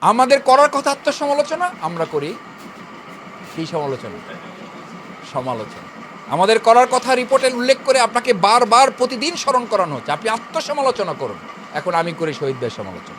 আমাদের করার কথা আত্মসমালোচনা, আমরা করি কি সমালোচনা? সমালোচনা। আমাদের করার কথা রিপোর্টে উল্লেখ করে আপনাকে বারবার প্রতিদিন স্মরণ করানো হচ্ছে। আপনি আত্মসমালোচনা করুন। এখন আমি করি শহীদদের সমালোচনা।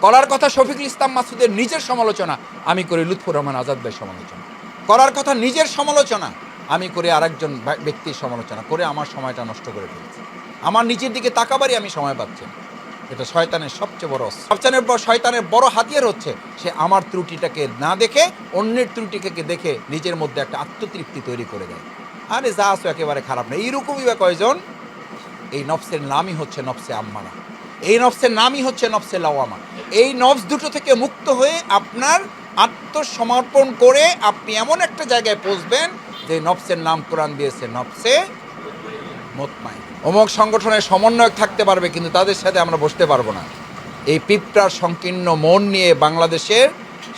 করার কথা শফিকুল ইসলাম মাসুদের নিজের সমালোচনা, আমি করি লুৎফুর রহমান আজাদ ভাইয়ের সমালোচনা। করার কথা নিজের সমালোচনা, আমি করি আরেকজন ব্যা- ব্যক্তির সমালোচনা, করে আমার সময়টা নষ্ট করে ফেলছি। আমার নিজের দিকে তাকাবারই আমি সময় পাচ্ছি না। এটা শয়তানের সবচেয়ে বড়। শয়তানের বড় শয়তানের বড় হাতিয়ার হচ্ছে, সে আমার ত্রুটিটাকে না দেখে, অন্যের ত্রুটিকে দেখে নিজের মধ্যে একটা আত্মতৃপ্তি তৈরি করে দেয়। আরে যা আসো একেবারে খারাপ না এইরকমই বা কয়জন? এই নফসের নামই হচ্ছে নফসে আম্মারা এই নফসের নামই হচ্ছে নফসে লাওয়ামা। এই নফস দুটো থেকে মুক্ত হয়ে আপনার আত্মসমর্পণ করে আপনি এমন একটা জায়গায় পৌঁছবেন যে নফসের নাম কোরআন দিয়েছে, নফসে মোতমাই অমুক সংগঠনের সমন্বয়ক থাকতে পারবে, কিন্তু তাদের সাথে আমরা বসতে পারব না। এই পিঁপড়ার সংকীর্ণ মন নিয়ে বাংলাদেশের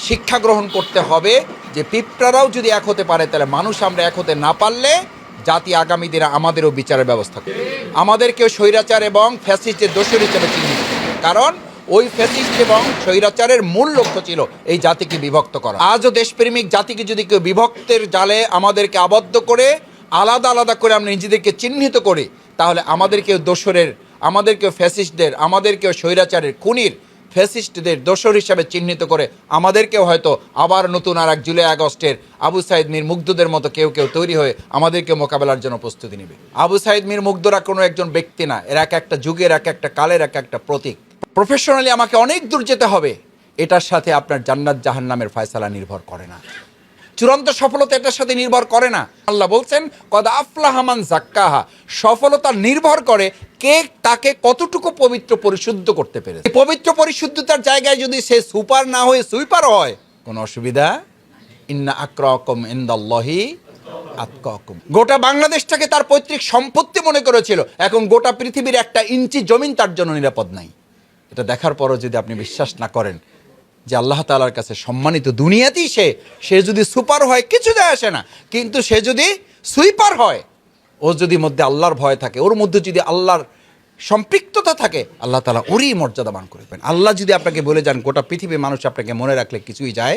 শিক্ষা গ্রহণ করতে হবে, যে পিঁপড়ারাও যদি এক হতে পারে, তাহলে মানুষ আমরা এক হতে না পারলে জাতি আগামী দিনে আমাদেরও বিচারের ব্যবস্থা করবে। আমাদেরকেও স্বৈরাচার এবং ফ্যাসিস্টের দোষর হিসেবে চিহ্নিত কারণ ওই ফ্যাসিস্ট এবং স্বৈরাচারের মূল লক্ষ্য ছিল এই জাতিকে বিভক্ত করা। আজও দেশপ্রেমিক জাতিকে যদি কেউ বিভক্তের জালে আমাদেরকে আবদ্ধ করে আলাদা আলাদা করে আমরা নিজেদেরকে চিহ্নিত করি, তাহলে আমাদেরকেও দোসরের, আমাদেরকেও ফ্যাসিস্টদের, আমাদেরকেও স্বৈরাচারের খুনির ফ্যাসিস্টদের দোসর হিসাবে চিহ্নিত করে আমাদেরকেও হয়তো আবার নতুন আর এক জুলাই আগস্টের আবু সাইদ মীর মুগ্ধদের মতো কেউ কেউ তৈরি হয়ে আমাদেরকে মোকাবেলার জন্য প্রস্তুতি নেবে। আবু সাইদ মীর মুগ্ধরা কোনো একজন ব্যক্তি না, এর এক একটা যুগের এক একটা কালের এক একটা প্রতীক। প্রফেশনালি আমাকে অনেক দূর যেতে হবে, এটার সাথে আপনার জান্নাত জাহান্নামের ফয়সালা নির্ভর করে না। চূড়ান্ত সফলতা এটার সাথে নির্ভর করে না। আল্লাহ বলছেন, কদ আফলাহামান জাক্কাহা সফলতা নির্ভর করে কে তাকে কতটুকু পবিত্র পরিশুদ্ধ করতে পেরেছে। পবিত্র পরিশুদ্ধতার জায়গায় যদি সে সুপার না হয়ে সুইপার হয়, কোনো অসুবিধা? ইন্না আক্রকম ইন্দাল্লাহি আতকাকুম। গোটা বাংলাদেশটাকে তার পৈতৃক সম্পত্তি মনে করেছিল। এখন গোটা পৃথিবীর একটা ইঞ্চি জমিন তার জন্য নিরাপদ নাই। এটা দেখার পরও যদি আপনি বিশ্বাস না করেন যে আল্লাহ তালার কাছে সম্মানিত দুনিয়াতেই সে সে যদি সুপার হয়, কিছু যায় আসে না। কিন্তু সে যদি সুইপার হয় ও যদি মধ্যে আল্লাহর ভয় থাকে, ওর মধ্যে যদি আল্লাহর সম্পৃক্ততা থাকে, আল্লাহ তালা ওরই মর্যাদা মান করবেন আল্লাহ যদি আপনাকে বলে যান, গোটা পৃথিবীর মানুষ আপনাকে মনে রাখলে কিছুই যায়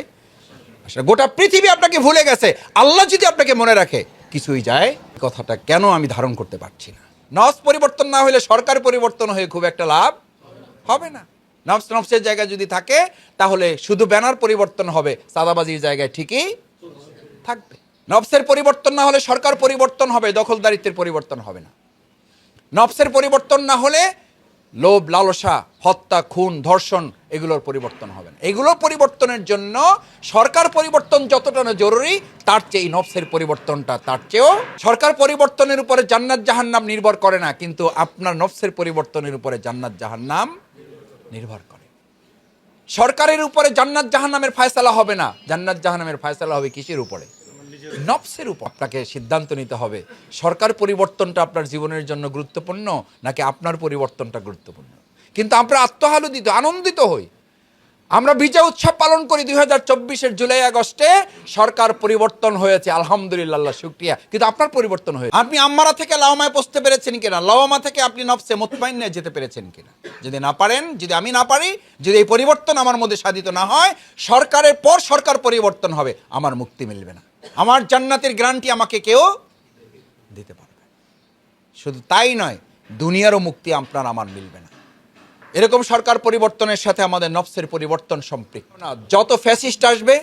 আসলে গোটা পৃথিবী আপনাকে ভুলে গেছে, আল্লাহ যদি আপনাকে মনে রাখে, কিছুই যায়। কথাটা কেন আমি ধারণ করতে পারছি না? নস পরিবর্তন না হলে সরকার পরিবর্তন হয়ে খুব একটা লাভ হবে না। নফস, নফসের জায়গায় যদি থাকে, তাহলে শুধু ব্যানার পরিবর্তন হবে। সাদাবাজির জায়গায় ঠিকই থাকবে। নফসের পরিবর্তন না হলে সরকার পরিবর্তন হবে, দখলদারিত্বের পরিবর্তন হবে না। নফসের পরিবর্তন না হলে লোভ, লালসা, হত্যা, খুন, ধর্ষণ এগুলোর পরিবর্তন হবে না। এগুলো পরিবর্তনের জন্য সরকার পরিবর্তন যতটা না জরুরি, তার চেয়ে এই নফসের পরিবর্তনটা তার চেয়েও সরকার পরিবর্তনের উপরে জান্নাত জাহান্নাম নির্ভর করে না, কিন্তু আপনার নফসের পরিবর্তনের উপরে জান্নাত জাহান্নাম নির্ভর করে। সরকারের উপরে জান্নাত জাহান্নামের ফায়সালা হবে না। জান্নাত জাহান্নামের ফায়সালা হবে কিসের উপরে? নফসের উপর আপনাকে সিদ্ধান্ত নিতে হবে। সরকার পরিবর্তনটা আপনার জীবনের জন্য গুরুত্বপূর্ণ নাকি আপনার পরিবর্তনটা গুরুত্বপূর্ণ? কিন্তু আমরা আত্মহালুদিত, আনন্দিত হই। আমরা বিজয় উৎসব পালন করি দুই হাজার চব্বিশের জুলাই আগস্টে। সরকার পরিবর্তন হয়েছে, আলহামদুলিল্লাহ, শুক্রিয়া। কিন্তু আপনার পরিবর্তন হয়েছে। আপনি আম্মারা থেকে লাওমায় পৌঁছতে পেরেছেন কিনা? লাওমা থেকে আপনি নফসে নিয়ে যেতে পেরেছেন কিনা? যদি না পারেন, যদি আমি না পারি, যদি এই পরিবর্তন আমার মধ্যে সাধিত না হয়, সরকারের পর সরকার পরিবর্তন হবে, আমার মুক্তি মিলবে না। আমার জান্নাতের গ্রান্টি আমাকে কেউ দিতে পারবে শুধু তাই নয়, দুনিয়ারও মুক্তি আপনার, আমার মিলবে না। এরকম সরকার পরিবর্তনের সাথে আমাদের নফসের পরিবর্তন সম্পৃক্ত না। যত ফ্যাসিস্ট আসবে,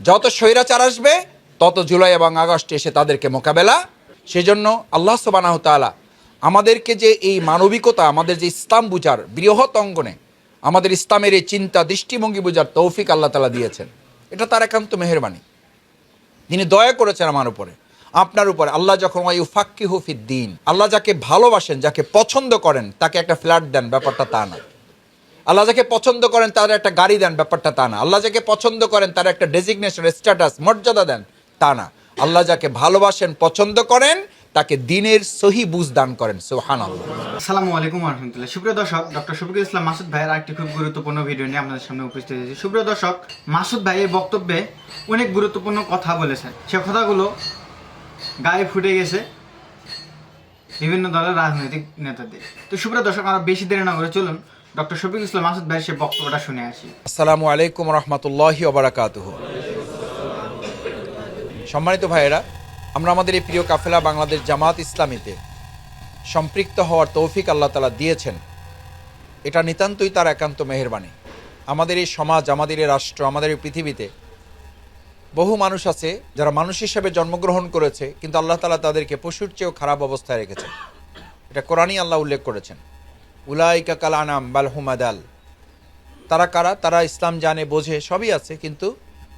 যত স্বৈরাচার আসবে, তত জুলাই এবং আগস্ট এসে তাদেরকে মোকাবেলা। সেজন্য আল্লাহ সুবানাহ তাআলা আমাদেরকে যে এই মানবিকতা, আমাদের যে ইসলাম বুঝার বৃহৎ অঙ্গনে, আমাদের ইসলামের এই চিন্তা, দৃষ্টিভঙ্গি বুঝার তৌফিক আল্লাহ তালা দিয়েছেন। এটা তার একান্ত মেহরবানি। তিনি দয়া করেছেন আমার উপরে। আপনার উপরে। আল্লাহ যখন ওয়াইউ ফাক্কি হুফিদ দিন, আল্লাহ যাকে ভালোবাসেন, যাকে পছন্দ করেন, তাকে একটা ফ্ল্যাট দেন, ব্যাপারটা তা না। আল্লাহ যাকে পছন্দ করেন, তার একটা গাড়ি দেন, ব্যাপারটা তা না। আল্লাহ যাকে পছন্দ করেন, তার একটা ডেজিগনেশন স্ট্যাটাস মর্যাদা দেন, তা না। আল্লাহ যাকে ভালোবাসেন, পছন্দ করেন, তাকে দিনের সহি বুঝ দান করেন সোহান আসসালামু আলাইকুম রহমতুল্লাহ। সুপ্রিয় দর্শক, ডক্টর শফিকুল ইসলাম মাসুদ ভাইয়ের একটি খুব গুরুত্বপূর্ণ ভিডিও নিয়ে আপনাদের সামনে উপস্থিত হয়েছি। সুপ্রিয় দর্শক, মাসুদ ভাই এই বক্তব্যে অনেক গুরুত্বপূর্ণ কথা বলেছেন। সে কথাগুলো গায়ে ফুটে গেছে বিভিন্ন দলের রাজনৈতিক নেতাদের। তো সুপ্রিয় দর্শক, আমরা বেশি দেরি না করে চলুন ডক্টর শফিক ইসলাম মাসুদ ভাই সে বক্তব্যটা শুনে আসি। আসসালামু আলাইকুম রহমতুল্লাহি ওবরাকাতুহ সম্মানিত ভাইয়েরা, আমরা আমাদের এই প্রিয় কাফেলা বাংলাদেশ জামাত ইসলামীতে সম্পৃক্ত হওয়ার তৌফিক আল্লাহ তালা দিয়েছেন। এটা নিতান্তই তার একান্ত মেহেরবানি। আমাদের এই সমাজ, আমাদের এই রাষ্ট্র, আমাদের এই পৃথিবীতে বহু মানুষ আছে যারা মানুষ হিসেবে জন্মগ্রহণ করেছে, কিন্তু আল্লাহ তালা তাদেরকে পশুর চেয়েও খারাপ অবস্থায় রেখেছেন। এটা কোরআনই আল্লাহ উল্লেখ করেছেন। উলাইকা কাল আনাম বাল হুমাদাল। তারা কারা? তারা ইসলাম জানে, বোঝে, সবই আছে, কিন্তু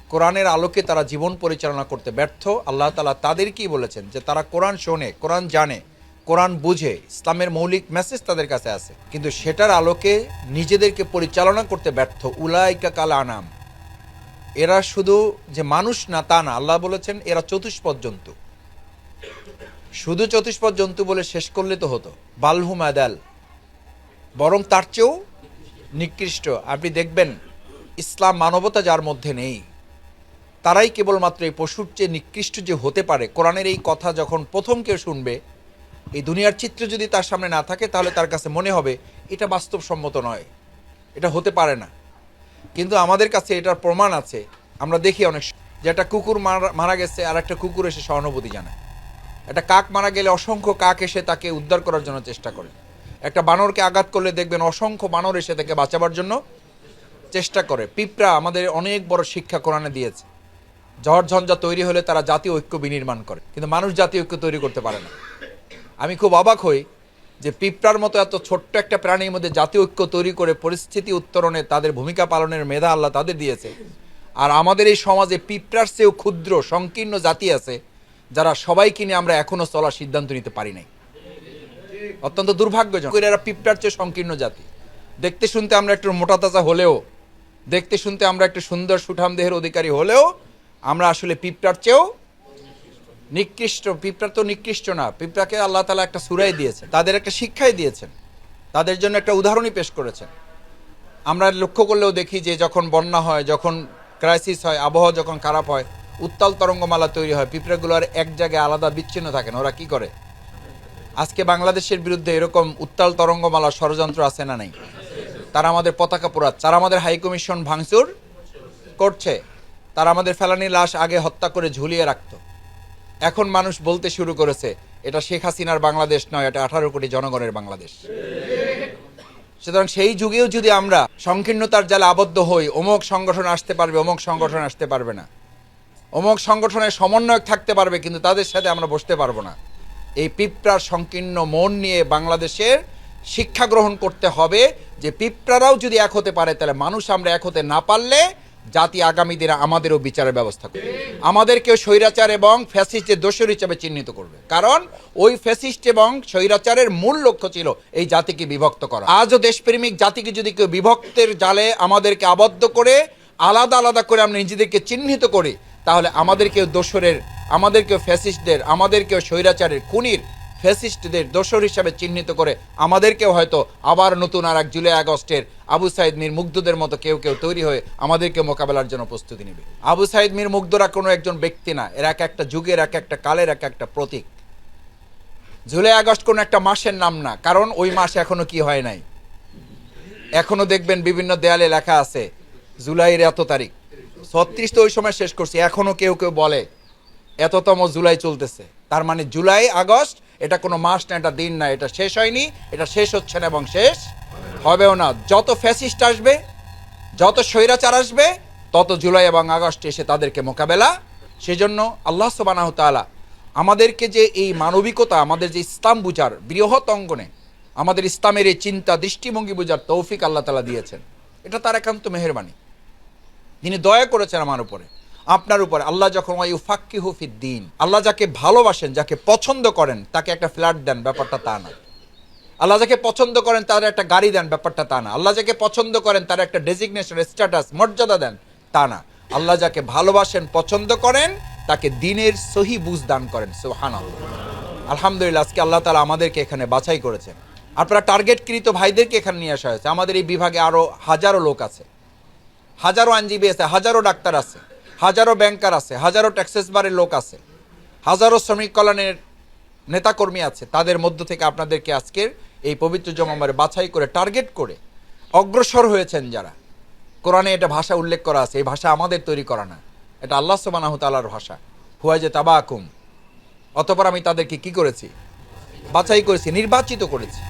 কোরআনের আলোকে তারা জীবন পরিচালনা করতে ব্যর্থ। আল্লাহ তালা তাদেরকেই বলেছেন যে তারা কোরআন শোনে, কোরআন জানে, কোরআন বুঝে, ইসলামের মৌলিক মেসেজ তাদের কাছে আছে। কিন্তু সেটার আলোকে নিজেদেরকে পরিচালনা করতে ব্যর্থ। উলাইকা কাল আনাম। এরা শুধু যে মানুষ না, তা না। আল্লাহ বলেছেন, এরা চতুষ্পদ জন্তু। শুধু চতুষ্পদ জন্তু বলে শেষ করলে তো হতো। বালহুম আদাল বরং তার চেয়েও নিকৃষ্ট। আপনি দেখবেন, ইসলাম মানবতা যার মধ্যে নেই, তারাই কেবলমাত্র এই পশুর চেয়ে নিকৃষ্ট যে হতে পারে। কোরআনের এই কথা যখন প্রথম কেউ শুনবে, এই দুনিয়ার চিত্র যদি তার সামনে না থাকে, তাহলে তার কাছে মনে হবে, এটা বাস্তবসম্মত নয়। এটা হতে পারে না। কিন্তু আমাদের কাছে এটার প্রমাণ আছে। আমরা দেখি অনেক যে একটা কুকুর মারা গেছে আর একটা কুকুর এসে সহানুভূতি জানায়। একটা কাক মারা গেলে অসংখ্য কাক এসে তাকে উদ্ধার করার জন্য চেষ্টা করে। একটা বানরকে আঘাত করলে দেখবেন অসংখ্য বানর এসে তাকে বাঁচাবার জন্য চেষ্টা করে। পিঁপড়া আমাদের অনেক বড় শিক্ষা কোরআনে দিয়েছে। ঝড় ঝঞ্ঝা তৈরি হলে তারা জাতীয় ঐক্য বিনির্মাণ করে। কিন্তু মানুষ জাতীয় ঐক্য তৈরি করতে পারে না। আমি খুব অবাক হই যে পিঁপড়ার মতো এত ছোট্ট একটা প্রাণীর মধ্যে জাতীয় ঐক্য তৈরি করে পরিস্থিতি উত্তরণে তাদের ভূমিকা পালনের মেধা আল্লাহ তাদের দিয়েছে। আর আমাদের এই সমাজে পিঁপড়ার চেয়েও ক্ষুদ্র, সংকীর্ণ জাতি আছে, যারা সবাইকে নিয়ে আমরা এখনও চলার সিদ্ধান্ত নিতে পারি নাই। অত্যন্ত দুর্ভাগ্যজনক। এরা পিঁপড়ার চেয়ে সংকীর্ণ জাতি। দেখতে শুনতে আমরা একটু মোটা তাজা হলেও, দেখতে শুনতে আমরা একটু সুন্দর সুঠাম দেহের অধিকারী হলেও, আমরা আসলে পিঁপড়ার চেয়েও নিকৃষ্ট, পিঁপড়া তো নিকৃষ্ট না। পিঁপড়াকে আল্লাহ তালা একটা সুরাই দিয়েছেন, তাদের একটা শিক্ষাই দিয়েছেন, তাদের জন্য একটা উদাহরণই পেশ করেছেন। আমরা লক্ষ্য করলেও দেখি যে যখন বন্যা হয়, যখন ক্রাইসিস হয়, আবহাওয়া যখন খারাপ হয়, উত্তাল তরঙ্গমালা তৈরি হয়, পিঁপড়াগুলো আর এক জায়গায় আলাদা বিচ্ছিন্ন থাকে না, ওরা কি করে? আজকে বাংলাদেশের বিরুদ্ধে এরকম উত্তাল তরঙ্গমালা ষড়যন্ত্র আছে না নাই? তারা আমাদের পতাকা পোড়াচ্ছে, তারা আমাদের হাইকমিশন ভাঙচুর করছে, তারা আমাদের ফেলানি লাশ আগে হত্যা করে ঝুলিয়ে রাখতো। এখন মানুষ বলতে শুরু করেছে, এটা শেখ হাসিনার বাংলাদেশ নয়, এটা আঠারো কোটি জনগণের বাংলাদেশ। সুতরাং সেই যুগেও যদি আমরা সংকীর্ণতার জালে আবদ্ধ হই, অমুক সংগঠন আসতে পারবে, অমুক সংগঠন আসতে পারবে না। অমুক সংগঠনের সমন্বয়ক থাকতে পারবে, কিন্তু তাদের সাথে আমরা বসতে পারব না। এই পিঁপড়ার সংকীর্ণ মন নিয়ে বাংলাদেশের শিক্ষা গ্রহণ করতে হবে, যে পিঁপড়ারাও যদি এক হতে পারে, তাহলে মানুষ আমরা এক হতে না পারলে জাতি আগামী দিনে আমাদেরও বিচারের ব্যবস্থা করবে। আমাদেরকেও স্বৈরাচার এবং ফ্যাসিস্টের দোষর হিসেবে চিহ্নিত করবে। কারণ ওই ফ্যাসিস্ট এবং স্বৈরাচারের মূল লক্ষ্য ছিল এই জাতিকে বিভক্ত করা। আজও দেশপ্রেমিক জাতিকে যদি কেউ বিভক্তের জালে আমাদেরকে আবদ্ধ করে, আলাদা আলাদা করে আমরা নিজেদেরকে চিহ্নিত করি, তাহলে আমাদেরকেও দোসরের আমাদেরকেও ফ্যাসিস্টদের, আমাদেরকেও স্বৈরাচারের খুনির ফ্যাসিস্টদের দোসর হিসাবে চিহ্নিত করে আমাদেরকেও হয়তো আবার নতুন আর এক জুলাই আগস্টের আবু সাইদ মীর মুগ্ধদের মতো কেউ কেউ তৈরি হয়ে আমাদেরকে মোকাবেলার জন্য প্রস্তুতি নেবে। আবু সাইদ মীর মুগ্ধরা কোনো একজন ব্যক্তি না, এর এক একটা যুগের এক একটা কালের এক একটা প্রতীক। জুলাই আগস্ট কোনো একটা মাসের নাম না, কারণ ওই মাস এখনও কি হয় নাই। এখনও দেখবেন বিভিন্ন দেয়ালে লেখা আছে, জুলাইয়ের এত তারিখ। ছত্রিশ তো ওই সময় শেষ করছি, এখনও কেউ কেউ বলে, এততম জুলাই চলতেছে। তার মানে জুলাই আগস্ট এটা কোনো মাস না, এটা দিন না, এটা শেষ হয়নি, এটা শেষ হচ্ছে না এবং শেষ হবেও না। যত ফ্যাসিস্ট আসবে, যত স্বৈরাচার আসবে, তত জুলাই এবং আগস্ট এসে তাদেরকে মোকাবেলা। সেজন্য আল্লাহ সুবানাহ তাআলা আমাদেরকে যে এই মানবিকতা, আমাদের যে ইসলাম বুঝার বৃহৎ অঙ্গনে, আমাদের ইসলামের এই চিন্তা, দৃষ্টিভঙ্গি বুঝার তৌফিক আল্লাহ তালা দিয়েছেন। এটা তার একান্ত মেহরবানি। তিনি দয়া করেছেন আমার উপরে। আপনার উপরে। আল্লাহ যখন ওয়াইউ ফাক্কি হুফিদ দিন, আল্লাহ যাকে ভালোবাসেন, যাকে পছন্দ করেন, তাকে একটা ফ্ল্যাট দেন, ব্যাপারটা তা না। আল্লাহ যাকে পছন্দ করেন, তার একটা গাড়ি দেন, ব্যাপারটা তা না। আল্লাহ যাকে পছন্দ করেন, তার একটা ডেজিগনেশন স্ট্যাটাস মর্যাদা দেন, তা না। আল্লাহ যাকে ভালোবাসেন, পছন্দ করেন, তাকে দিনের সহি বুঝ দান করেন সোহান আলহামদুলিল্লাহ, আজকে আল্লাহ তালা আমাদেরকে এখানে বাছাই করেছেন। আপনারা টার্গেটকৃত ভাইদেরকে এখানে নিয়ে আসা হয়েছে। আমাদের এই বিভাগে আরও হাজারো লোক আছে। হাজারো আইনজীবী আছে, হাজারো ডাক্তার আছে। হাজারো ব্যাংকার আছে, হাজারো ট্যাক্সেস বারের লোক আছে, হাজারো শ্রমিক কল্যাণের নেতাকর্মী আছে, তাদের মধ্য থেকে আপনাদেরকে আজকের এই পবিত্র জমামারে বাছাই করে টার্গেট করে অগ্রসর হয়েছেন যারা। কোরআনে এটা ভাষা উল্লেখ করা আছে, এই ভাষা আমাদের তৈরি করা না। এটা আল্লাহ সুবহানাহু তাআলার ভাষা। হুয়াজে তাবাকুম। অতপর আমি তাদেরকে কি করেছি? বাছাই করেছি, নির্বাচিত করেছি।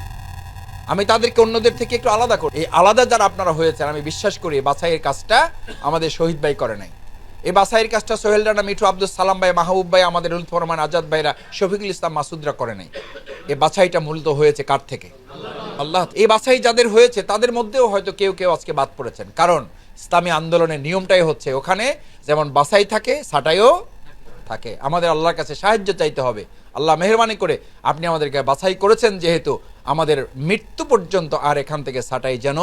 আমি তাদেরকে অন্যদের থেকে একটু আলাদা করি, এই আলাদা যারা আপনারা হয়েছেন, আমি বিশ্বাস করি বাছাইয়ের কাজটা আমাদের শহীদ ভাই করে নাই। এই বাছাইয়ের কাজটা সোহেল রানা, মিঠু আব্দুল সালাম ভাই, মাহবুব ভাই, আমাদের উলফ রহমান, আজাদ ভাইরা, শফিকুল ইসলাম, মাসুদরা করে নাই। এই বাছাইটা মূলত হয়েছে কার থেকে? আল্লাহ এই বাছাই যাদের হয়েছে, তাদের মধ্যেও হয়তো কেউ কেউ আজকে বাদ পড়েছেন। কারণ ইসলামী আন্দোলনের নিয়মটাই হচ্ছে ওখানে যেমন বাছাই থাকে সাটাইও থাকে। আমাদের আল্লাহর কাছে সাহায্য চাইতে হবে। আল্লাহ মেহরবানি করে আপনি আমাদেরকে বাছাই করেছেন, যেহেতু আমাদের মৃত্যু পর্যন্ত আর এখান থেকে সাটাই যেন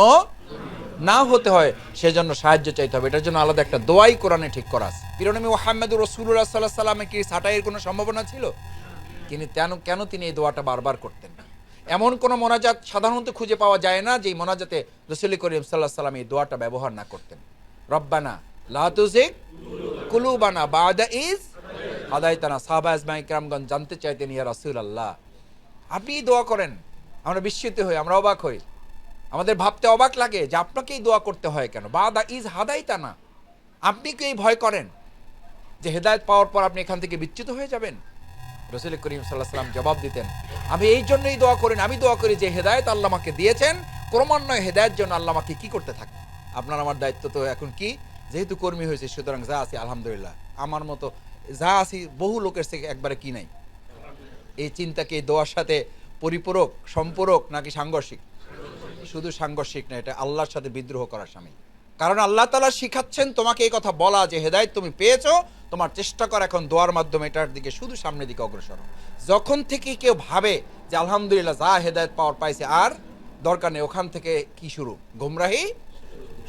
না হতে হয়, সেজন্য সাহায্য চাইতে হবে। এটার জন্য আলাদা একটা দোয়াই কোরআনে ঠিক করা আছে। পিরনমি ওহাম্মদুর রসুল্লাহ সাল্লাহ সাল্লামে কি সাটাইয়ের কোনো সম্ভাবনা ছিল? তিনি কেন কেন তিনি এই দোয়াটা বারবার করতেন? না এমন কোনো মোনাজাত সাধারণত খুঁজে পাওয়া যায় না যে এই মোনাজাতে রসুল করিম সাল্লাহ সাল্লাম এই দোয়াটা ব্যবহার না করতেন। রব্বানা লাতুজিক কুলুবানা বাদা ইজ হাদাইতানা। সাহাবা আজমাই কেরামগঞ্জ জানতে চাইতেন, ইয়া রাসূল আল্লাহ আপনি দোয়া করেন, আমরা বিস্মিত হই, আমরা অবাক হই। আমাদের ভাবতে অবাক লাগে যে আপনাকেই দোয়া করতে হয় কেন? বাদা ইজ হাদাই তা হাদাইতানা। আপনি কি ভয় করেন? যে হেদায়েত পাওয়ার পর আপনি এখান থেকে বিচ্যুত হয়ে যাবেন? রসুল করিম সাল্লাহ সাল্লাম জবাব দিতেন আমি এই জন্যই দোয়া করি না, আমি দোয়া করি যে হেদায়েত আল্লাহ আমাকে দিয়েছেন। ক্রমান্বয়ে হেদায়েত জন্য আল্লাহ আমাকে কি করতে থাকে? আপনার আমার দায়িত্ব তো এখন কি? যেহেতু কর্মী হয়েছে সুতরাং যা আছি আলহামদুলিল্লাহ। আমার মতো যা আছি বহু লোকের থেকে একবারে কি নাই? এই চিন্তাকে এই দোয়ার সাথে পরিপূরক সম্পূরক নাকি সাংঘর্ষিক? শুধু সাংঘর্ষিক না, এটা আল্লাহর সাথে বিদ্রোহ করার স্বামী কারণ আল্লাহ তালা শিখাচ্ছেন তোমাকে এই কথা বলা যে, হেদায়ত তুমি পেয়েছ, তোমার চেষ্টা কর, এখন দোয়ার মাধ্যমে এটার দিকে শুধু সামনের দিকে অগ্রসর যখন থেকে কেউ ভাবে যে, আলহামদুলিল্লাহ, যা হেদায়ত পাওয়ার পাইছে, আর দরকার নেই, ওখান থেকে কি শুরু? গুমরাহি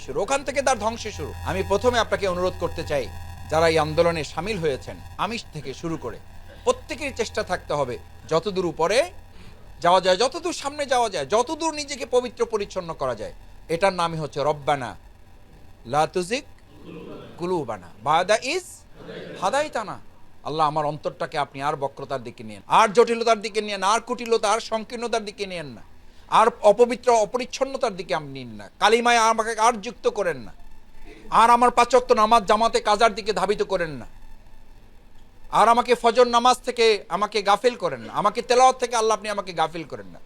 শুরু, ওখান থেকে তার ধ্বংস শুরু। আমি প্রথমে আপনাকে অনুরোধ করতে চাই, যারা এই আন্দোলনে সামিল হয়েছেন, আমিষ থেকে শুরু করে, প্রত্যেকেরই চেষ্টা থাকতে হবে, যতদূর উপরে যাওয়া যায়, যতদূর সামনে যাওয়া যায়, যতদূর নিজেকে পবিত্র পরিচ্ছন্ন করা যায়, এটার নামই হচ্ছে রব্বানা। লাতুজিক কুলুবানা। বাদা ইজ হাদাইতানা। আল্লাহ আমার অন্তরটাকে আপনি আর বক্রতার দিকে নিয়েন, আর জটিলতার দিকে নিয়েন, আর কুটিলতা, আর সংকীর্ণতার দিকে নিয়েন না, আর অপবিত্র, অপরিচ্ছন্নতার দিকে আপনি নিন না, কালিমায় আমাকে আর যুক্ত করেন না, আর আমার পাচক্ত নামাজ জামাতে কাজার দিকে ধাবিত করেন না। আর আমাকে ফজর নামাজ থেকে আমাকে গাফিল করেন না। আমাকে তেলাওয়াত থেকে আল্লাহ আপনি আমাকে গাফিল করেন না।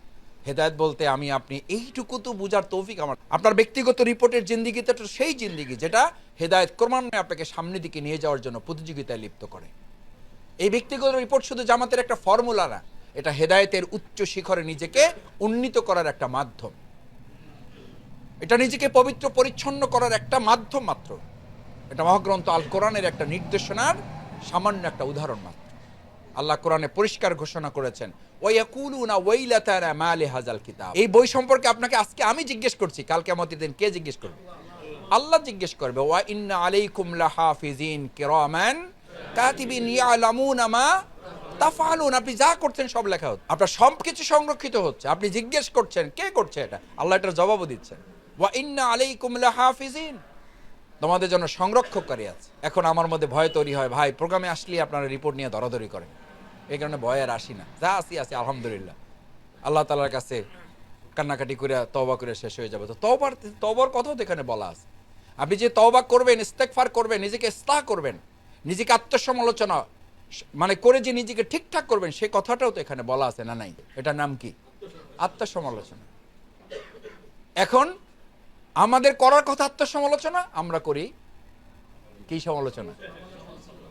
হেদায়ত বলতে আমি আপনি এইটুকু তো বুঝার তৌফিক আমার। আপনার ব্যক্তিগত রিপোর্টের জিন্দিগিতে তো সেই জিন্দিগি যেটা হেদায়ত ক্রমান্বয়ে আপনাকে সামনের দিকে নিয়ে যাওয়ার জন্য প্রতিযোগিতায় লিপ্ত করে। এই ব্যক্তিগত রিপোর্ট শুধু জামাতের একটা ফর্মুলা না, এটা হেদায়েতের উচ্চ শিখরে নিজেকে উন্নীত করার একটা মাধ্যম। এটা নিজেকে পবিত্র, পরিচ্ছন্ন করার একটা মাধ্যম মাত্র। এটা মহাগ্রন্থ আল কোরআনের একটা নির্দেশনার সামান্য একটা উদাহরণ মাত্র। আল্লাহ কোরআনে পরিষ্কার ঘোষণা করেছেন ওয়াকুলুনা ওয়াইলাতানা মা লিহাজাল কিতাব। এই বই সম্পর্কে আপনাকে আজকে আমি জিজ্ঞেস করছি কালকে আমাদের দিন কে জিজ্ঞেস করবে? আল্লাহ জিজ্ঞেস করবে, ওয়া ইন্না আলাইকুম লাহাফিজিন কিরামান কাতিবিন ইয়ালামুনা মা তাফালুন আপনি যা করছেন সব লেখা হচ্ছে। আপনার সব কিছু সংরক্ষিত হচ্ছে। আপনি জিজ্ঞেস করছেন, কে করছে এটা? আল্লাহ এটার জবাবও দিচ্ছেন। ওয়া ইন্না আলাইকুম লাহাফিজিন। তোমাদের জন্য সংরক্ষককারী আছে। এখন আমার মধ্যে ভয় তৈরি হয়, ভাই প্রোগ্রামে আসলে আপনারা রিপোর্ট নিয়ে দরাদরি করেন। এই কারণে ভয় আর আসি না। যা আসি আসি, আলহামদুলিল্লাহ। আল্লাহ তালার কাছে কান্নাকাটি করে তওবা করে শেষ হয়ে যাবে। তো তওবার তবর কথাও তো এখানে বলা আছে। আপনি যে তওবা করবেন ইস্তেকফার করবেন, নিজেকে ইস্তাহ করবেন, নিজেকে আত্মসমালোচনা মানে করে যে নিজেকে ঠিকঠাক করবেন সেই কথাটাও তো এখানে বলা আছে না নাই? এটার নাম কি? আত্মসমালোচনা। এখন আমাদের করার কথা আত্মসমালোচনা, আমরা করি কি সমালোচনা?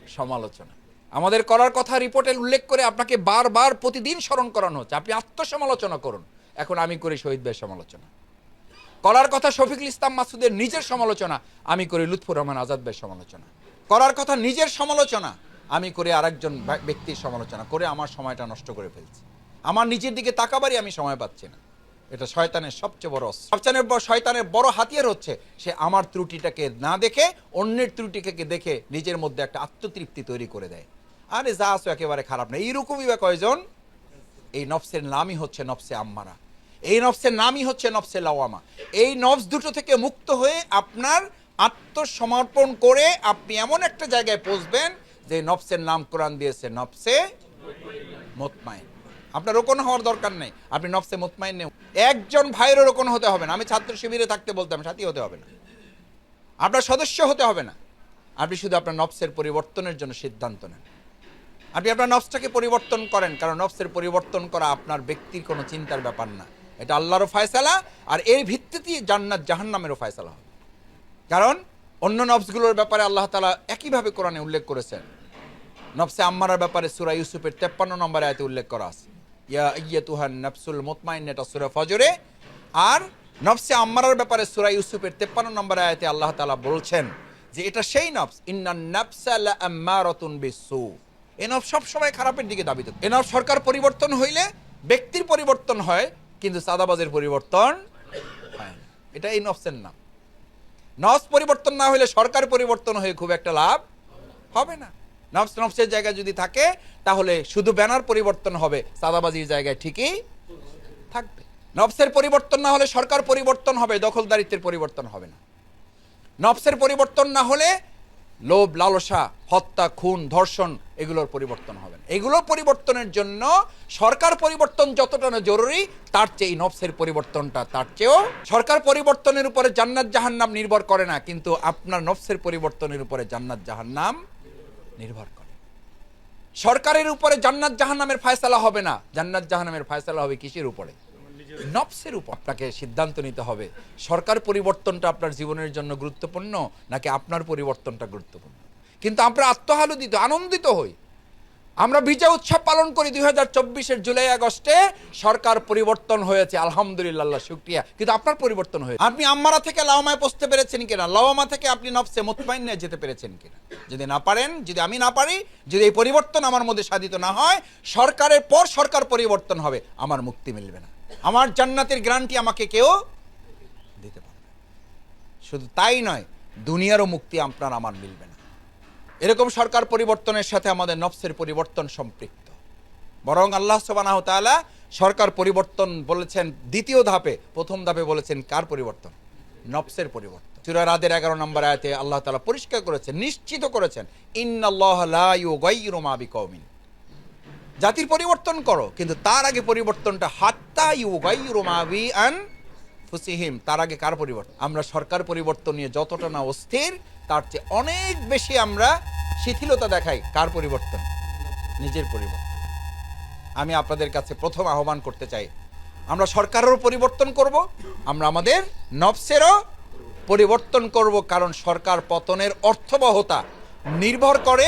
সমালোচনা। আমাদের করার কথা রিপোর্টে উল্লেখ করে আপনাকে বারবার প্রতিদিন স্মরণ করানো হচ্ছে। আপনি আত্মসমালোচনা করুন। এখন আমি করি শহীদ ভাইয়ের সমালোচনা। করার কথা শফিকুল ইসলাম মাসুদের নিজের সমালোচনা, আমি করি লুৎফুর রহমান আজাদ ভাইয়ের সমালোচনা। করার কথা নিজের সমালোচনা, আমি করে আরেকজন ব্যক্তির সমালোচনা, করে আমার সময়টা নষ্ট করে ফেলছি। আমার নিজের দিকে তাকাবারই আমি সময় পাচ্ছি না। এটা শয়তানের সবচেয়ে বড় অস্ত্র। শয়তানের বড় শয়তানের বড় হাতিয়ার হচ্ছে, সে আমার ত্রুটিটাকে না দেখে, অন্যের ত্রুটিকে দেখে নিজের মধ্যে একটা আত্মতৃপ্তি তৈরি করে দেয়। আরে যা আসো একেবারে খারাপ না। এইরকমই বা কয়জন? এই নফসের নামই হচ্ছে নফসে আম্মারা। এই নফসের নামই হচ্ছে নফসে লাওয়ামা। এই নফস দুটো থেকে মুক্ত হয়ে আপনার আত্মসমর্পণ করে আপনি এমন একটা জায়গায় পৌঁছবেন যে নফসের নাম কোরআন দিয়েছে, নফসে মোতমাইন। আপনার রোকন হওয়ার দরকার নেই। আপনি নফসে মুতমাইন নেই। একজন ভাইয়েরও রোকন হতে হবে না। আমি ছাত্র শিবিরে থাকতে বলতাম, সাথী হতে হবে না। আপনার সদস্য হতে হবে না। আপনি শুধু আপনার নফসের পরিবর্তনের জন্য সিদ্ধান্ত নেন। আপনি আপনার নফসটাকে পরিবর্তন করেন, কারণ নফসের পরিবর্তন করা আপনার ব্যক্তির কোনো চিন্তার ব্যাপার না। এটা আল্লাহরও ফয়সালা, আর এর ভিত্তিতেই জান্নাত জাহান্নামেরও ফয়সালা হবে। কারণ অন্য নফসগুলোর ব্যাপারে আল্লাহ তালা একইভাবে কোরআনে উল্লেখ করেছেন। নফসে আম্মারার ব্যাপারে সুরা ইউসুফের তেপ্পান্ন নম্বরে আয়তে উল্লেখ করা আছে। ইয়া ইয়া তুহান নফসুল মোতমাইন এটা সুরা ফজরে আর নফসে আম্মারার ব্যাপারে সুরা ইউসুফের তেপ্পান্ন নম্বর আয়তে আল্লাহ তালা বলছেন যে এটা সেই নফস ইন্না নফসা লা আম্মারাতুন বিসু এ নফস সবসময় খারাপের দিকে দাবিত এ নফস সরকার পরিবর্তন হইলে ব্যক্তির পরিবর্তন হয়, কিন্তু সাদাবাজের পরিবর্তন হয় এটা এই নফসের নাম। নফস পরিবর্তন না হলে সরকার পরিবর্তন হয়ে খুব একটা লাভ হবে না। নফস নফসের জায়গায় যদি থাকে, তাহলে শুধু ব্যানার পরিবর্তন হবে, সাদাবাজির জায়গায় ঠিকই থাকবে। নফসের পরিবর্তন না হলে সরকার পরিবর্তন হবে, দখলদারিত্বের পরিবর্তন হবে না। নফসের পরিবর্তন না হলে লোভ, লালসা, হত্যা, খুন, ধর্ষণ এগুলোর পরিবর্তন হবে না। এগুলোর পরিবর্তনের জন্য সরকার পরিবর্তন যতটা না জরুরি, তার চেয়ে এই নফসের পরিবর্তনটা তার চেয়েও সরকার পরিবর্তনের উপরে জান্নাত জাহান্নাম নির্ভর করে না, কিন্তু আপনার নফসের পরিবর্তনের উপরে জান্নাত জাহান্নাম নির্ভর করে। সরকারের উপরে জান্নাত জাহান্নামের ফায়সালা হবে না। জান্নাত জাহান্নামের ফায়সালা হবে কিসের উপরে? নফসের উপর আপনাকে সিদ্ধান্ত নিতে হবে। সরকার পরিবর্তনটা আপনার জীবনের জন্য গুরুত্বপূর্ণ, নাকি আপনার পরিবর্তনটা গুরুত্বপূর্ণ? কিন্তু আমরা আত্মহালুদিত, আনন্দিত হই। আমরা বিজয় উৎসব পালন করি দুই হাজার চব্বিশের জুলাই আগস্টে। সরকার পরিবর্তন হয়েছে, আলহামদুলিল্লাহ, শুক্রিয়া। কিন্তু আপনার পরিবর্তন হয়েছে। আপনি আম্মারা থেকে লাওমায় পৌঁছতে পেরেছেন কিনা? লাওমা থেকে আপনি নফসে মোতমাইন যেতে পেরেছেন কিনা? যদি না পারেন, যদি আমি না পারি, যদি এই পরিবর্তন আমার মধ্যে সাধিত না হয়, সরকারের পর সরকার পরিবর্তন হবে, আমার মুক্তি মিলবে না। আমার জান্নাতের গ্যারান্টি আমাকে কেউ দিতে পারবে শুধু তাই নয়, দুনিয়ারও মুক্তি আপনার, আমার মিলবে না। এরকম সরকার পরিবর্তনের সাথে আমাদের নফসের পরিবর্তন সম্পৃক্ত। বরং আল্লাহ সুবহানাহু তাআলা সরকার পরিবর্তন বলেছেন দ্বিতীয় ধাপে, প্রথম ধাপে বলেছেন কার পরিবর্তন? নফসের পরিবর্তন। রাদের এগারো নম্বর আয়াতে আল্লাহ তাআলা পরিষ্কার করেছেন, নিশ্চিত করেছেন, ইন্নাল্লাহ লা ইউগাইয়িরু মা বিকওমিন। জাতির পরিবর্তন করো, কিন্তু তার আগে পরিবর্তনটা হাত্তা ইউগাইয়িরু মা বি আন ফুসিহিম। তার আগে কার পরিবর্তন? আমরা সরকার পরিবর্তন নিয়ে যতটা না অস্থির তার চেয়ে অনেক বেশি আমরা শিথিলতা দেখাই কার পরিবর্তন? নিজের পরিবর্তন। আমি আপনাদের কাছে প্রথম আহ্বান করতে চাই, আমরা সরকারেরও পরিবর্তন করব, আমরা আমাদের নফসেরও পরিবর্তন করব, কারণ সরকার পতনের অর্থবহতা নির্ভর করে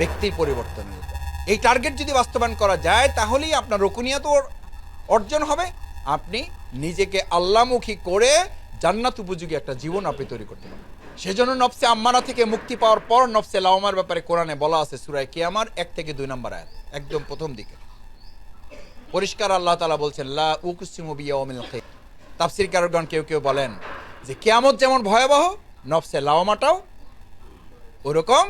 ব্যক্তির পরিবর্তনের উপর। এই টার্গেট যদি বাস্তবায়ন করা যায়, তাহলেই আপনার রকুনিয়াত অর্জন হবে। আপনি নিজেকে আল্লামুখী করে জান্নাত উপযোগী একটা জীবন আপনি তৈরি করতে পারেন সেজন্য নফসে আম্মারা থেকে মুক্তি পাওয়ার পর নফসে লাওমার ব্যাপারে কোরআনে বলা আছে সুরায় কিয়ামার এক থেকে দুই নম্বর আয়াত, একদম প্রথম দিকে। পরিষ্কার আল্লাহ তালা বলছেন, লা তাফসীর কারগণ কেউ কেউ বলেন যে, কেয়ামত যেমন ভয়াবহ, নফসে লাওমাটাও ওরকম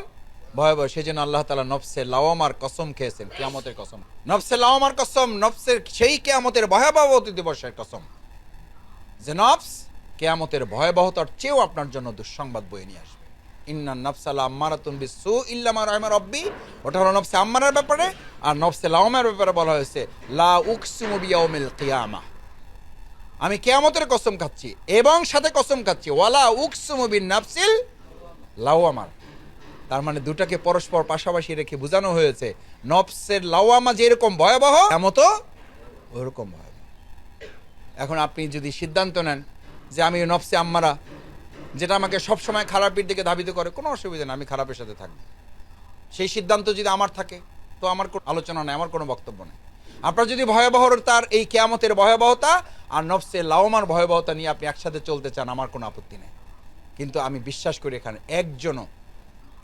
ভয়াবহ। সেই জন্য আল্লাহ তালা নফসে লাওয়ামার কসম খেয়েছেন, কিয়ামতের কসম। নফসে লাওয়ামার কসম, নফসের সেই কেয়ামতের ভয়াবহ দিবসের কসম। যে নফস কেয়ামতের ভয়াবহতার চেয়েও আপনার জন্য দুঃসংবাদ বয়ে নিয়ে আসবে। ইন্নান নফসালা আম্মারাতুন বিসু ইল্লামা রহমা রব্বি। ওটা হলো নফসে আম্মারার ব্যাপারে আর নফসে লাওমার ব্যাপারে বলা হয়েছে, লা উকসিমু বিয়াউমিল কিয়ামা। আমি কেয়ামতের কসম খাচ্ছি এবং সাথে কসম খাচ্ছি, ওয়ালা উকসিমু বিন নাফসিল লাওয়ামার তার মানে দুটাকে পরস্পর পাশাপাশি রেখে বোঝানো হয়েছে, নফসের লাওয়ামা যেরকম ভয়াবহ এমতো ওরকম ভয়াবহ। এখন আপনি যদি সিদ্ধান্ত নেন যে আমি নফসে আম্মারা, যেটা আমাকে সবসময় খারাপের দিকে ধাবিত করে, কোনো অসুবিধা নেই, আমি খারাপের সাথে থাকব। সেই সিদ্ধান্ত যদি আমার থাকে, তো আমার কোনো আলোচনা নেই, আমার কোনো বক্তব্য নেই। আপনার যদি ভয়াবহতার এই কেয়ামতের ভয়াবহতা আর নফসে লাওমার ভয়াবহতা নিয়ে আপনি একসাথে চলতে চান, আমার কোনো আপত্তি নেই। কিন্তু আমি বিশ্বাস করি এখানে একজনও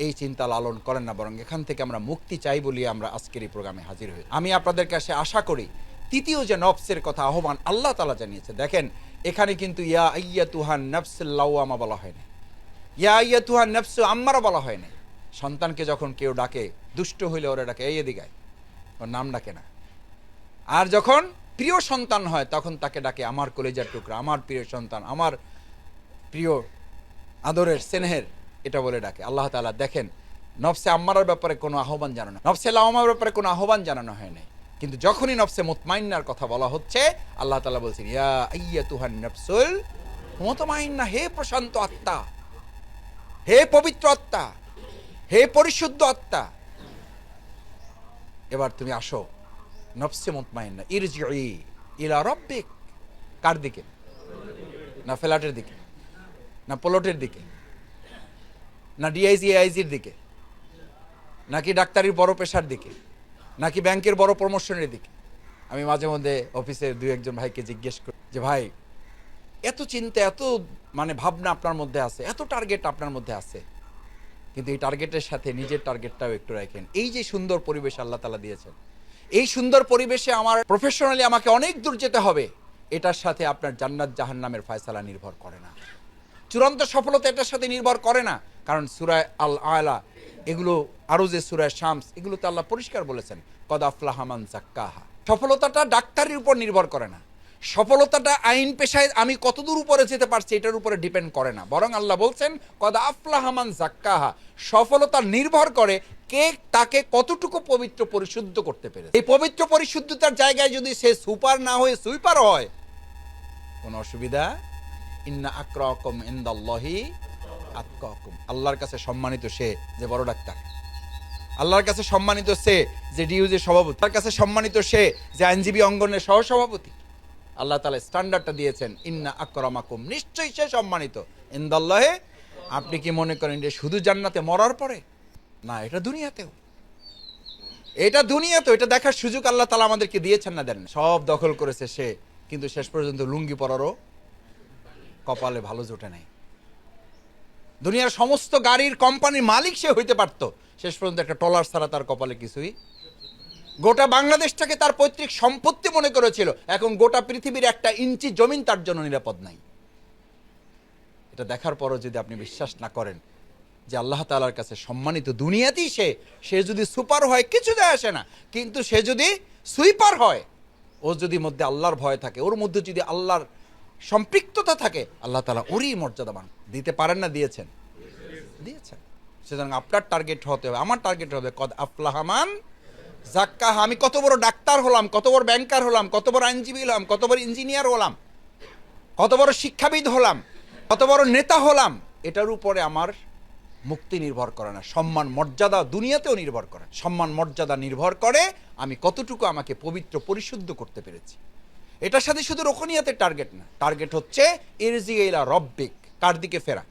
এই চিন্তা লালন করেন না, বরং এখান থেকে আমরা মুক্তি চাই বলি আমরা আজকের এই প্রোগ্রামে হাজির হই আমি আপনাদের কাছে আশা করি, তৃতীয় যে নফসের কথা আহ্বান আল্লাহ তালা জানিয়েছে, দেখেন এখানে কিন্তু ইয়া আইয়া তুহান নফসুল্লাওয়ামা বলা হয় না। ইয়া আইয়া তুহান নফসু আম্মারা বলা হয় না। সন্তানকে যখন কেউ ডাকে, দুষ্ট হইলে ওরা ডাকে, এই এদিকায় ওর নাম ডাকে না। আর যখন প্রিয় সন্তান হয়, তখন তাকে ডাকে আমার কলেজার টুকরা, আমার প্রিয় সন্তান, আমার প্রিয় আদরের স্নেহের, এটা বলে ডাকে। আল্লাহ তাআলা দেখেন, নফসে আম্মারার ব্যাপারে কোনো আহ্বান জানানো, নফসে লাওমার ব্যাপারে কোনো আহ্বান জানানো হয় নাই। কিন্তু যখনই নফসে মুতমাইন্নার কথা বলা হচ্ছে, আল্লাহ তাআলা বলছেন, ইয়া আইয়া তুহান নফসুল মুতমাইন্না, হে প্রশান্ত আত্মা, হে পবিত্র আত্মা, হে পরিশুদ্ধ আত্মা, এবার তুমি আসো নফসে মুতমাইন্না ইরজিই ইলা রব্বিক, কার দিকে? না ফ্ল্যাটের দিকে? না প্লটের দিকে? না ডিআইজি আইজির দিকে? নাকি ডাক্তারির বড় পেশার দিকে? নাকি ব্যাংকের বড় প্রমোশনের দিকে আমি মাঝে মধ্যে অফিসের দুই একজন ভাইকে জিজ্ঞেস করি যে, ভাই, এত চিন্তা, এত মানে ভাবনা আপনার মধ্যে আছে, এত টার্গেট আপনার মধ্যে আছে। কিন্তু এই টার্গেটের সাথে নিজের টার্গেটটাও একটু রাখেন। এই যে সুন্দর পরিবেশ আল্লাহ তালা দিয়েছেন, এই সুন্দর পরিবেশে আমার প্রফেশনালি আমাকে অনেক দূর যেতে হবে। এটার সাথে আপনার জান্নাত জাহান্নামের ফয়সালা নির্ভর করে না। চূড়ান্ত সফলতা এটার সাথে নির্ভর করে না। কারণ সুরায় আল আলা এগুলো আরও যে সুরায় শামস, এগুলোতে আল্লাহ পরিষ্কার বলেছেন কদাফলাহামান জাক্কাহা সফলতাটা ডাক্তারের উপর নির্ভর করে না। সফলতাটা আইন পেশায় আমি কতদূর উপরে যেতে পারছি এটার উপরে ডিপেন্ড করে না। বরং আল্লাহ বলছেন, কদা আফলাহামান জাক্কাহা সফলতা নির্ভর করে কে তাকে কতটুকু পবিত্র পরিশুদ্ধ করতে পেরে এই পবিত্র পরিশুদ্ধতার জায়গায় যদি সে সুপার না হয়ে সুইপার হয়, কোনো অসুবিধা? ইন্না আক্রকম ইন্দাল্লাহি আতকাকুম। আল্লাহর কাছে সম্মানিত সে যে বড় ডাক্তার। আল্লাহর কাছে সম্মানিত সে যে ডিউজের সভাপতি। তার কাছে সম্মানিত সে যে আইনজীবী অঙ্গনের সহসভাপতি। আল্লাহ তালা স্ট্যান্ডার্ডটা দিয়েছেন, ইন্না আক্রমাকুম। নিশ্চয়ই সে সম্মানিত। ইন্দাল্লাহে, আপনি কি মনে করেন যে শুধু জান্নাতে মরার পরে? না, এটা দুনিয়াতেও। এটা দুনিয়াতেও, এটা দেখার সুযোগ আল্লাহ তালা আমাদেরকে দিয়েছেন না দেন। সব দখল করেছে সে। কিন্তু শেষ পর্যন্ত লুঙ্গি পরারও কপালে ভালো জোটে নাই। দুনিয়ার সমস্ত গাড়ির কোম্পানির মালিক সে হইতে পারত। শেষ পর্যন্ত একটা টলার ছাড়া তার কপালে কিছুই গোটা বাংলাদেশটাকে তার পৈতৃক সম্পত্তি মনে করেছিল। এখন গোটা পৃথিবীর একটা ইঞ্চি জমিন তার জন্য নিরাপদ নাই। এটা দেখার পরও যদি আপনি বিশ্বাস না করেন যে আল্লাহ তালার কাছে সম্মানিত দুনিয়াতেই সে সে যদি সুপার হয়, কিছু যায় আসে না। কিন্তু সে যদি সুইপার হয় ও যদি মধ্যে আল্লাহর ভয় থাকে, ওর মধ্যে যদি আল্লাহর সম্পৃক্ততা থাকে, আল্লাহ তালা ওরই মর্যাদাবান দিতে পারেন না, দিয়েছেন। দিয়েছেন। সুতরাং আপনার টার্গেট হতে হবে, আমার টার্গেট হবে, কদ আফলাহামান জাক্কাহ আমি কত বড় ডাক্তার হলাম, কত বড় ব্যাংকার হলাম, কত বড় আইনজীবী হলাম, কত বড় ইঞ্জিনিয়ার হলাম, কত বড় শিক্ষাবিদ হলাম, কত বড় নেতা হলাম, এটার উপরে আমার মুক্তি নির্ভর করে না, সম্মান মর্যাদা দুনিয়াতেও নির্ভর করে সম্মান মর্যাদা নির্ভর করে, আমি কতটুকু আমাকে পবিত্র, পরিশুদ্ধ করতে পেরেছি। এটার সাথে শুধু রোকনিয়াতে টার্গেট না টার্গেট হচ্ছে ইরজিএলা রব্বিক, কার দিকে ফেরা?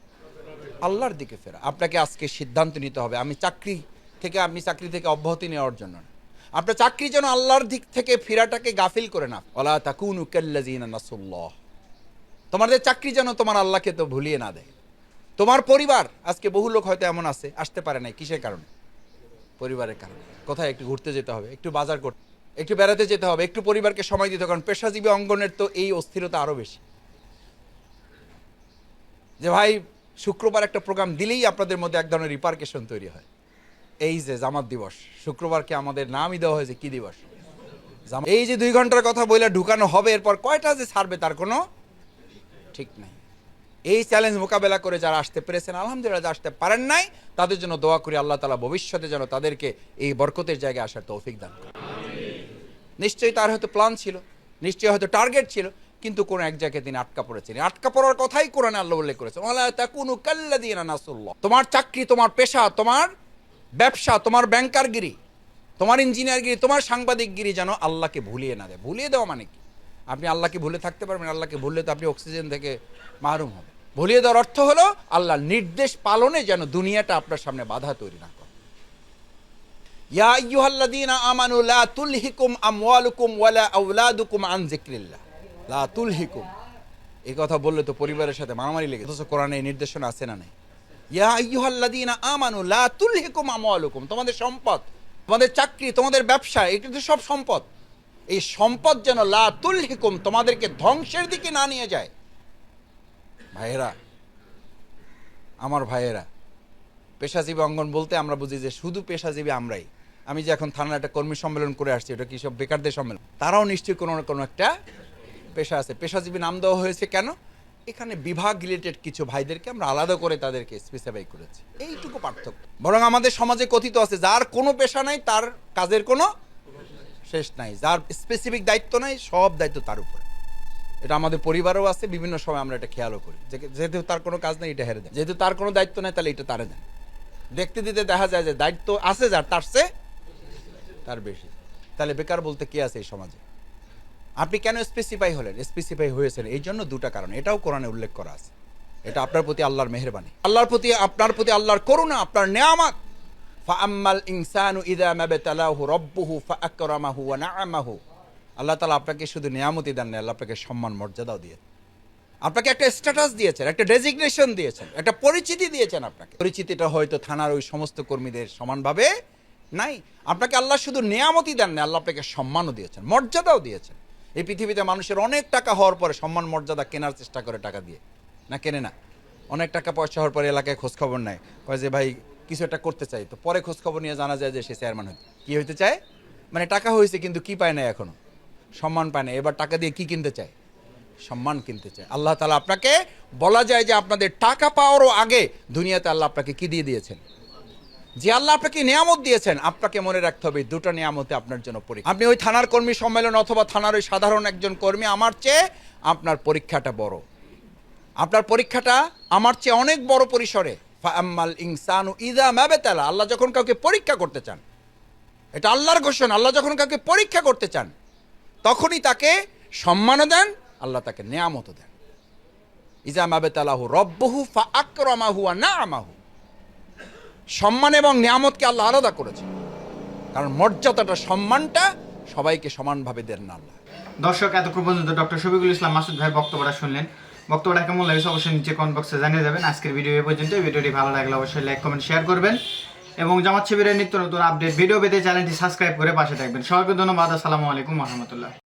আল্লাহর দিকে ফেরা। আপনাকে আজকে সিদ্ধান্ত নিতে হবে, আমি চাকরি থেকে আপনি চাকরি থেকে অব্যাহতি নেওয়ার জন্য আপনার চাকরি যেন আল্লাহর দিক থেকে ফেরাটাকে গাফিল করে না। ওলা তাকুনু নাসুল্লাহ। তোমাদের চাকরি যেন তোমার আল্লাহকে তো ভুলিয়ে না দেয়। তোমার পরিবার, আজকে বহু লোক হয়তো এমন আছে, আসতে পারে নাই, কিসের কারণে? পরিবারের কারণে। কোথায় একটু ঘুরতে যেতে হবে, একটু বাজার করতে একটু বেড়াতে যেতে হবে, একটু পরিবারকে সময় দিতে কারণ পেশাজীবী অঙ্গনের তো এই অস্থিরতা আরও বেশি। যে ভাই, শুক্রবার একটা প্রোগ্রাম দিলেই আপনাদের মধ্যে এক ধরনের রিপার্কেশন তৈরি হয়। এই যে জামাত দিবস, শুক্রবারকে আমাদের নামই দেওয়া হয়েছে কি দিবস? এই যে দুই ঘণ্টার কথা বইলে ঢুকানো হবে, এরপর কয়টা যে ছাড়বে তার কোনো ঠিক নাই। এই চ্যালেঞ্জ মোকাবেলা করে যারা আসতে পেরেছেন, আলহামদুলিল্লাহ, যারা আসতে পারেন নাই, তাদের জন্য দোয়া করি, আল্লাহ তালা ভবিষ্যতে যেন তাদেরকে এই বরকতের জায়গায় আসার তৌফিক দান করে নিশ্চয়ই তার হয়তো প্ল্যান ছিল, নিশ্চয়ই হয়তো টার্গেট ছিল, কিন্তু কোন এক জায়গায় তিনি আটকা পড়েছেন আটকা পড়ার কথাই কোরআনে আল্লাহ উল্লেখ করেছে ওয়ালা তাকুনু কাল্লাযিনা নাসুল্লাহ। তোমার চাকরি, তোমার পেশা, তোমার ব্যবসা, তোমার ব্যাংকারগিরি তোমার ইঞ্জিনিয়ারগিরি তোমার সাংবাদিকগিরি যেন আল্লাহকে ভুলিয়ে না দেয়। ভুলিয়ে দেওয়া মানে কি? আপনি আল্লাহকে ভুলে থাকতে পারবেন, আল্লাহকে ভুললে তো আপনি অক্সিজেন থেকে মাহরুম হবে ভুলিয়ে দেওয়ার অর্থ হলো, আল্লাহর নির্দেশ পালনে যেন দুনিয়াটা আপনার সামনে বাধা তৈরি না ইয়া আইয়ুহাল্লাযীনা আমানু লা তুলহিকুম আমওয়ালুকুম ওয়ালা আওলাদুকুম আন যিকরিল্লাহ। লা তুলহিকুম। এই কথা বললে তো পরিবারের সাথে মারামারি লেগে অথচ কোরআনে নির্দেশনা আছে না নাই? ইয়া আইয়ুহাল্লাযীনা আমানু লা তুলহিকুম আমওয়ালুকুম। তোমাদের সম্পদ, তোমাদের চাকরি, তোমাদের ব্যবসা, এটা তো সব সম্পদ। এই সম্পদ যেন লা তুলহিকুম তোমাদেরকে ধ্বংসের দিকে না নিয়ে যায়। ভাইয়েরা, আমার ভাইয়েরা, পেশাজীবী অঙ্গন বলতে আমরা বুঝি যে শুধু পেশাজীবী আমরাই। আমি যে এখন থানার একটা কর্মী সম্মেলন করে আসছি ওটা কি সব বেকারদের সম্মেলন? তারাও নিশ্চয়ই কোনো না কোনো একটা পেশা আছে। পেশাজীবী নাম দেওয়া হয়েছে কেন? এখানে বিভাগ রিলেটেড কিছু ভাইদেরকে আমরা আলাদা করে তাদেরকে স্পেসিফাই করেছি। এইটুকু পার্থক্য। বরং আমাদের সমাজে কথিত আছে, যার কোনো পেশা নাই, তার কাজের কোনো শেষ নাই। যার স্পেসিফিক দায়িত্ব নাই, সব দায়িত্ব তার উপরে। এটা আমাদের পরিবারও আছে, বিভিন্ন সময় আমরা এটা খেয়ালও করি। যেহেতু তার কোনো কাজ নেই, এটা হেরে দেন। যেহেতু তার কোনো দায়িত্ব নেই, তাহলে এটা তারে দেন। দেখতে দিতে দেখা যায় যে দায়িত্ব আছে যার, তার চেয়ে তার বেশি। তাহলে বেকার বলতে কে আছে এই সমাজে? আপনি কেন স্পেসিফাই হলেন? স্পেসিফাই হয়েছেন, এই জন্য দুটা কারণ। এটাও কোরআনে উল্লেখ করা আছে। এটা আপনার প্রতি আল্লাহর মেহরবানি। আল্লাহর প্রতি, আপনার প্রতি আল্লাহর করুণা, আপনার নেয়ামত। ফাআম্মাল ইনসানু ইদা মাবতালাহু রাব্বুহু ফাআকরামাহু ওয়া নাআমাহু। আল্লাহ তাআলা আপনাকে শুধু নিয়ামতই দেন না আল্লাহ আপনাকে সম্মান, মর্যাদাও দিয়ে আপনাকে একটা স্ট্যাটাস দিয়েছেন, একটা ডেজিগনেশন দিয়েছেন, একটা পরিচিতি দিয়েছেন আপনাকে। পরিচিতিটা হয়তো থানার ওই সমস্ত কর্মীদের সমানভাবে নাই। আপনাকে আল্লাহ শুধু নিয়ামতই দেন না আল্লাহ আপনাকে সম্মানও দিয়েছেন, মর্যাদাও দিয়েছেন। এই পৃথিবীতে মানুষের অনেক টাকা হওয়ার পরে সম্মান, মর্যাদা কেনার চেষ্টা করে টাকা দিয়ে। না, কেনে না। অনেক টাকা পয়সা হওয়ার পরে এলাকায় খোঁজখবর নেয়। কয় যে, ভাই, কিছু একটা করতে চাই। তো পরে খোঁজখবর নিয়ে জানা যায় যে, সে চেয়ারম্যান হইতে কি হইতে চায়? মানে টাকা হয়েছে, কিন্তু কি পায় না এখনও? সম্মান পায় না এবার টাকা দিয়ে কি কিনতে চায়? সম্মান কিনতে চায়। আল্লাহ তালা আপনাকে বলা যায় যে, আপনাদের টাকা পাওয়ারও আগে দুনিয়াতে আল্লাহ আপনাকে কি দিয়ে দিয়েছেন? যে আল্লাহ আপনাকে নিয়ামত দিয়েছেন, আপনাকে মনে রাখতে হবে দুটো নিয়ামতে আপনার জন্য পরীক্ষা। আপনি ওই থানার কর্মী সম্মেলন অথবা থানার ওই সাধারণ একজন কর্মী, আমার চেয়ে আপনার পরীক্ষাটা বড়। আপনার পরীক্ষাটা আমার চেয়ে অনেক বড় পরিসরে। ফাআম্মাল ইনসানু ইদা মাবেতালা, আল্লাহ যখন কাউকে পরীক্ষা করতে চান, এটা আল্লাহর ঘোষণা, আল্লাহ যখন কাউকে পরীক্ষা করতে চান, তখনই তাকে সম্মানও দেন, আল্লাহ তাকে নেয়ামতও দেন। ইজা মাবেতালাহু রব্বহু ফা আকরামাহু না নাআমাহু। সম্মান এবং নিয়ামতকে আল্লাহ আলাদা করেছে। কারণ মর্যাদাটা, সম্মানটা সবাইকে সমানভাবে দেন না আল্লাহ। দর্শক, এতক্ষণ পর্যন্ত ডক্টর শফিকুল ইসলাম মাসুদ ভাই বক্তব্যটা শুনলেন। বক্তব্যটা কেমন লাগছে অবশ্যই নিচে কমেন্ট বক্সে জানিয়ে যাবেন। আজকের ভিডিও এ পর্যন্ত। ভিডিওটি ভালো লাগলে অবশ্যই লাইক, কমেন্ট, শেয়ার করবেন। এবং জামাত শিবিরের নিত্য নতুন আপডেট, ভিডিও পেতে চ্যানেলটি সাবস্ক্রাইব করে পাশে থাকবেন। সবাইকে ধন্যবাদ। আসসালামু আলাইকুম রহমতুল্লাহ।